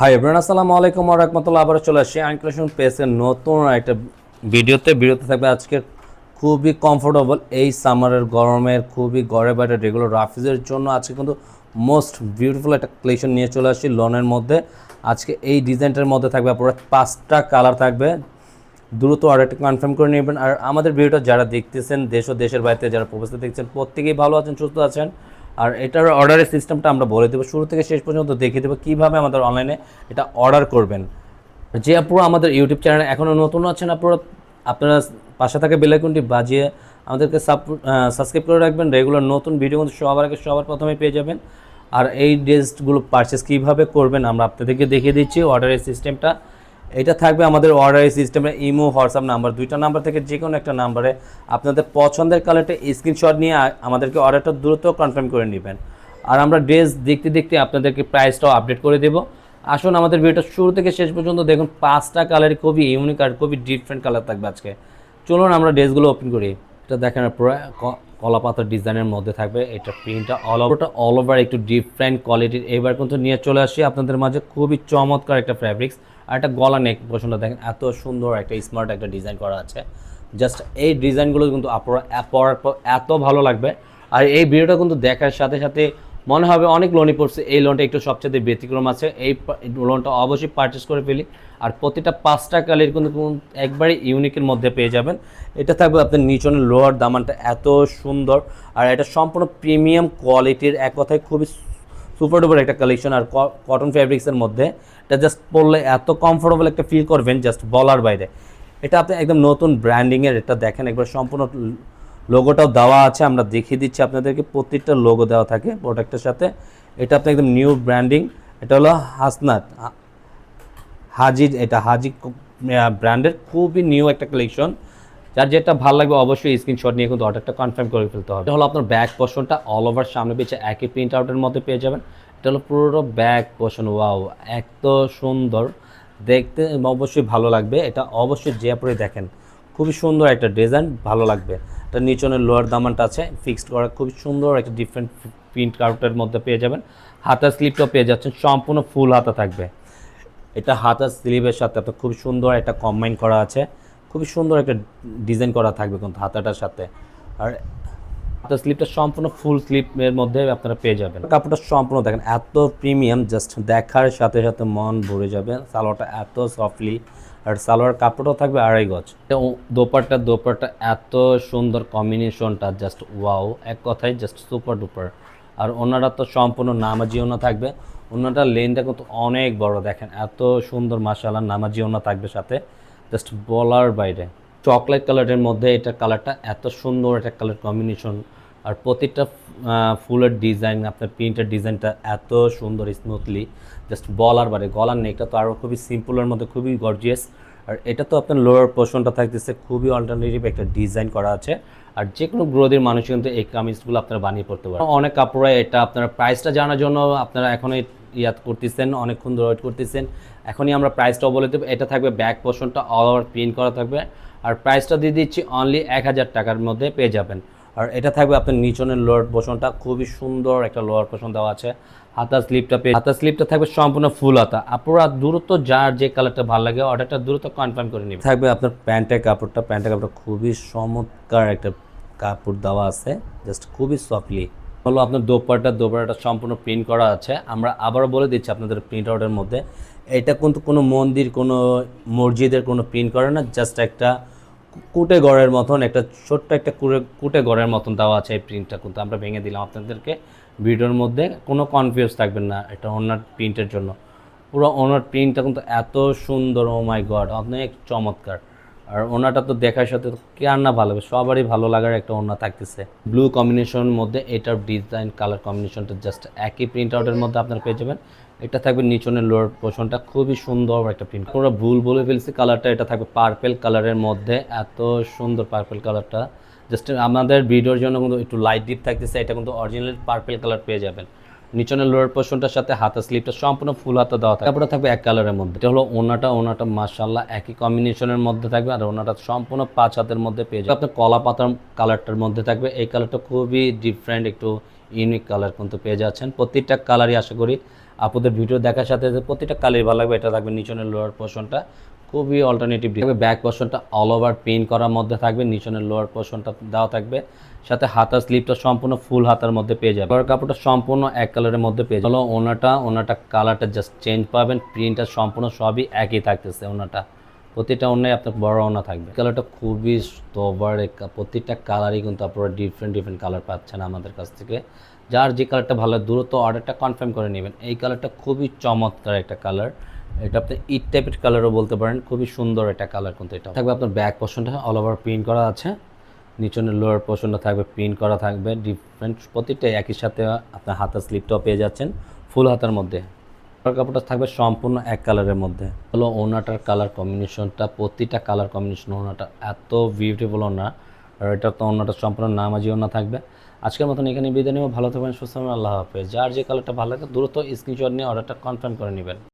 Hi everyone আসসালামু আলাইকুম রাহমাতুল্লাহ আবার চলে আসছি আইনক্লেশন পেজের নতুন একটা ভিডিওতে। ভিডিওতে থাকবে আজকে খুবই কমফোর্টেবল এই সামারের গরমের খুবই গড়ে বাইরে রেগুলার রাফিজের জন্য। আজকে কিন্তু মোস্ট বিউটিফুল একটা কালেকশন নিয়ে চলে আসছি লনের মধ্যে। আজকে এই ডিজাইনটার মধ্যে থাকবে আপনার পাঁচটা কালার থাকবে। দ্রুত অর্ডারটি কনফার্ম করে নেবেন। আর আমাদের ভিডিওটা যারা দেখতেছেন দেশ ও দেশের বাইরে যারা প্রবেশে দেখছেন, প্রত্যেকেই ভালো আছেন, সুস্থ আছেন। আর এটার অর্ডারের সিস্টেমটা আমরা বলে দেবো। শুরু থেকে শেষ পর্যন্ত দেখিয়ে দেবো কীভাবে আমাদের অনলাইনে এটা অর্ডার করবেন। যে আপুরা আমাদের ইউটিউব চ্যানেলে এখনও নতুন আছেন আপনারা আপনারা পাশে থাকা বেলাইকনটি বাজিয়ে আমাদেরকে সাবস্ক্রাইব করে রাখবেন। রেগুলার নতুন ভিডিও কিন্তু সবার আগে সবার প্রথমে পেয়ে যাবেন। আর এই ড্রেসগুলো পারচেস কীভাবে করবেন আমরা আপনাদেরকে দেখিয়ে দিচ্ছি। অর্ডারের সিস্টেমটা এটা থাকবে আমাদের অর্ডারের সিস্টেমে ইমো হোয়াটসঅ্যাপ নাম্বার দুইটা নাম্বার থেকে যে কোনো একটা নাম্বারে আপনাদের পছন্দের কালারটা স্ক্রিনশট নিয়ে আমাদেরকে অর্ডারটা দ্রুত কনফার্ম করে নেবেন। আর আমরা ড্রেস দেখতে দেখতে আপনাদেরকে প্রাইসটাও আপডেট করে দেবো। আসুন আমাদের ভিডিওটা শুরু থেকে শেষ পর্যন্ত দেখুন, পাঁচটা কালারই খুবই ইউনিক আর খুবই ডিফারেন্ট কালার থাকবে আজকে। চলুন আমরা ড্রেসগুলো ওপেন করি। এটা দেখেন পুরো ক- কলা পাতার ডিজাইনের মধ্যে থাকবে এটা প্রিন্টটা অল ওভারটা অল ওভার একটু ডিফারেন্ট কোয়ালিটির এবার কিন্তু নিয়ে চলে আসি আপনাদের মাঝে খুবই চমৎকার একটা ফ্যাব্রিক্স আর একটা গলা নেক পছন্দ দেখেন, এত সুন্দর একটা স্মার্ট একটা ডিজাইন করা আছে। জাস্ট এই ডিজাইনগুলো কিন্তু আপনারা পর এত ভালো লাগবে। আর এই ভিডিওটা কিন্তু দেখার সাথে সাথে মনে হবে অনেক লোনই পড়ছে। এই লোনটা একটু সবচেয়ে ব্যতিক্রম আছে। এই লোনটা অবশ্যই পারচেস করে ফেলি। আর প্রতিটা পাঁচটা কালের কিন্তু কোন- একবারে ইউনিকের মধ্যে পেয়ে যাবেন। এটা থাকবে আপনার নিচনের লোয়ার দামানটা এত সুন্দর। আর এটা সম্পূর্ণ প্রিমিয়াম কোয়ালিটির এক কথায় খুবই সুপার ডুপার একটা কালেকশন আর কটন ফ্যাব্রিক্সের মধ্যে। এটা জাস্ট পরলে এত কমফোর্টেবল একটা ফিল করবেন জাস্ট বলার বাইরে। এটা আপনি একদম নতুন ব্র্যান্ডিংয়ের এটা দেখেন। একবার সম্পূর্ণ লোগোটাও দেওয়া আছে, আমরা দেখিয়ে দিচ্ছি আপনাদেরকে, প্রত্যেকটা লোগো দেওয়া থাকে প্রোডাক্টের সাথে। এটা আপনি একদম নিউ ব্র্যান্ডিং এটা হলো হাসনাত হাজি এটা হাজি ব্র্যান্ডের খুবই নিউ একটা কালেকশন যার যেটা ভালো লাগবে অবশ্যই স্ক্রিনশট নিয়ে কিন্তু অর্ডারটা কনফার্ম করে ফেলতে হবে। এটা হলো আপনার ব্যাক পোর্শনটা অল ওভার সামনে পিছিয়ে একই প্রিন্ট আউটের মধ্যে পেয়ে যাবেন। এটা হলো পুরো ব্যাক পোর্শন ওয়াও এত সুন্দর। দেখতে অবশ্যই ভালো লাগবে, এটা অবশ্যই যে পরে দেখেন। খুবই সুন্দর একটা ডিজাইন ভালো লাগবে। এটা নিচনের লোয়ার দামানটা আছে ফিক্সড করা, খুবই সুন্দর একটা ডিফারেন্ট প্রিন্ট আউটের মধ্যে পেয়ে যাবেন। হাতার স্লিপটাও পেয়ে যাচ্ছেন, সম্পূর্ণ ফুল হাতা থাকবে। এটা হাতার স্লিভের সাথে আপনার খুব সুন্দর একটা কম্বাইন করা আছে, খুবই সুন্দর একটা ডিজাইন করা থাকবে কিন্তু হাতাটার সাথে। আর হাতার স্লিপটা সম্পূর্ণ ফুল স্লিপের মধ্যে আপনারা পেয়ে যাবেন। কাপড়টা সম্পূর্ণ দেখেন, এত প্রিমিয়াম জাস্ট দেখার সাথে সাথে মন ভরে যাবে। সালোয়ারটা এত সফটলি আর সালোয়ার কাপড়ও থাকবে আড়াই গজ। দোপাট্টা দোপাট্টা এত সুন্দর কম্বিনেশনটা জাস্ট ওয়াও এক কথায় জাস্ট সুপার ডুপার আর ওনারা তো সম্পূর্ণ নামাজি ওনা থাকবে। ওনাটা লেনটা কিন্তু অনেক বড়, দেখেন, এত সুন্দর মাসালা নামাজি ওনা থাকবে সাথে। জাস্ট বলার বাইরে। চকলেট কালারের মধ্যে এটা কালারটা এত সুন্দর একটা কালার কম্বিনেশন আর প্রতিটা ফুলের ডিজাইন, আপনার প্রিন্টের ডিজাইনটা এত সুন্দর স্মুথলি জাস্ট বলার বাইরে গলার নেকটা তো আরও খুবই সিম্পলের মধ্যে খুবই গর্জিয়াস আর এটা তো আপনার লোয়ার পোর্শনটা থাকতেছে, খুবই অল্টারনেটিভ একটা ডিজাইন করা আছে। আর যে কোনো গ্রোদের মানুষ কিন্তু এই কামিজগুলো আপনারা বানিয়ে পড়তে পারেন অনেক কাপড়ে এটা আপনার প্রাইসটা জানার জন্য আপনারা এখনই ইয়াদ করতেছেন, অনেকক্ষণ ধরে ওয়েট করতেছেন। এখনই আমরা প্রাইসটাও বলে দেবো। এটা থাকবে ব্যাক পোর্শনটা অল ওভার প্রিন্ট করা থাকবে। আর প্রাইসটা দিয়ে দিচ্ছি অনলি এক হাজার টাকার মধ্যে পেয়ে যাবেন। আর এটা থাকবে আপনার নিচনের লোয়ার পোর্শনটা খুবই সুন্দর একটা লোয়ার পোর্শন দেওয়া আছে। হাতার স্লিপটা পেয়ে হাতার স্লিপটা থাকবে সম্পূর্ণ ফুল হাতা। আপনারা দূরত্ব যার যে কালারটা ভালো লাগে অর্ডারটা দূরত্ব কনফার্ম করে নেবেন। থাকবে আপনার প্যান্টের কাপড়টা। প্যান্টের কাপড়টা খুবই চমৎকার একটা কাপড় দেওয়া আছে। জাস্ট খুবই সফটলি হলো আপনার দোপারটা দোপারটা সম্পূর্ণ প্রিন্ট করা আছে। আমরা আবারও বলে দিচ্ছি আপনাদের প্রিন্ট আউটের মধ্যে। এটা কিন্তু কোনো মন্দির, কোনো মসজিদের কোনো প্রিন্ট করে না। জাস্ট একটা কুটে গড়ের মতন, একটা ছোট্ট একটা কুড়ে, কুটে গড়ের মতন দেওয়া আছে এই প্রিন্টটা কিন্তু আমরা ভেঙে দিলাম আপনাদেরকে ভিডিওর মধ্যে। কোনো কনফিউজ থাকবেন না, এটা অন্যার প্রিন্টের জন্য। পুরো ওনার প্রিন্টটা কিন্তু এত সুন্দর ও মাই গড অনেক চমৎকার। আর ওনাটা তো দেখার সাথে কে আর না ভালো, সবারই ভালো লাগার একটা ওনা থাকতেছে। ব্লু কম্বিনেশনের মধ্যে, এটার ডিজাইন কালার কম্বিনেশনটা জাস্ট একই প্রিন্ট আউটের মধ্যে আপনারা পেয়ে যাবেন। এটা থাকবে নিচনের লোয়ার পোর্শনটা খুবই সুন্দর একটা প্রিন্ট আমরা ভুল বলে ফেলছি কালারটা এটা থাকবে পার্পেল কালারের মধ্যে। এত সুন্দর পার্পেল কালারটা জাস্ট আমাদের ভিডিওর জন্য কিন্তু একটু লাইট ডিপ থাকতেছে, এটা কিন্তু অরিজিনাল পার্পেল কালার পেয়ে যাবেন। নিচনের লোয়ার পোর্শনটার সাথে হাতা স্লিপটা সম্পূর্ণ ফুল হাতা দেওয়া থাকে তারপরে থাকবে এক কালারের মধ্যে। এটা হলো ওনাটা ওনাটা মাশাল্লাহ একই কম্বিনেশনের মধ্যে থাকবে আর ওনাটা সম্পূর্ণ পাঁচ হাতের মধ্যে পেয়ে যাবে আপনার কলা পাতার কালারটার মধ্যে থাকবে। এই কালারটা খুবই ডিফারেন্ট একটু ইউনিক কালার কিন্তু পেয়ে যাচ্ছেন। প্রত্যেকটা কালারই আশা করি আপনাদের ভিডিও দেখার সাথে সাথে প্রতিটা কালার ভালো লাগবে। এটা থাকবে নিচনের লোয়ার পোর্শনটা খুবই অল্টারনেটিভ থাকবে ব্যাক পোর্শনটা অল ওভার প্রিন্ট করার মধ্যে থাকবে। নিচনের লোয়ার পোর্শনটা দেওয়া থাকবে। সাথে হাতার স্লিপটা সম্পূর্ণ ফুল হাতার মধ্যে পেয়ে যাবে লোয়ার কাপড়টা সম্পূর্ণ এক কালারের মধ্যে পেয়ে যাবে ওনাটা ওনাটা কালারটা জাস্ট চেঞ্জ পাবেন। প্রিন্টটা সম্পূর্ণ সবই একই থাকতেছে ওনাটা। প্রতিটা অন্যায় আপনার বড় ওনা থাকবে। কালারটা খুবই স্তবার প্রতিটা কালারই কিন্তু আপনারা ডিফারেন্ট ডিফারেন্ট কালার পাচ্ছেন আমাদের কাছ থেকে। যার যে কালারটা ভালো, দ্রুত অর্ডারটা কনফার্ম করে নেবেন। এই কালারটা খুবই চমৎকার একটা কালার এটা আপনি ইট টাইপের কালারও বলতে পারেন, খুবই সুন্দর একটা কালার কিন্তু এটা। থাকবে আপনার ব্যাক পোর্শনটা অল ওভার প্রিন্ট করা আছে। নিচনের লোয়ার পোর্শনটা থাকবে প্রিন্ট করা থাকবে। ডিফারেন্ট প্রতিটা একই সাথে আপনার হাতের স্লিপটাও পেয়ে যাচ্ছেন ফুল হাতার মধ্যে। কাপড়টা থাকবে সম্পূর্ণ এক কালারের মধ্যে। হলো ওনাটার কালার কম্বিনেশনটা প্রতিটা কালার কম্বিনেশন ওনাটা এত বিউটিফুল ওনা আর এটা তো অন্যটা সম্পূর্ণ নামাজি না থাকবে। আজকের মতন এখানে বিদায় নেব, ভালো থাকবেন, সুস্থ আল্লাহ হাফেজ। যার যে কালারটা ভালো লাগে, দ্রুত স্ক্রিনশট নিয়ে অর্ডারটা কনফার্ম করে নেবেন।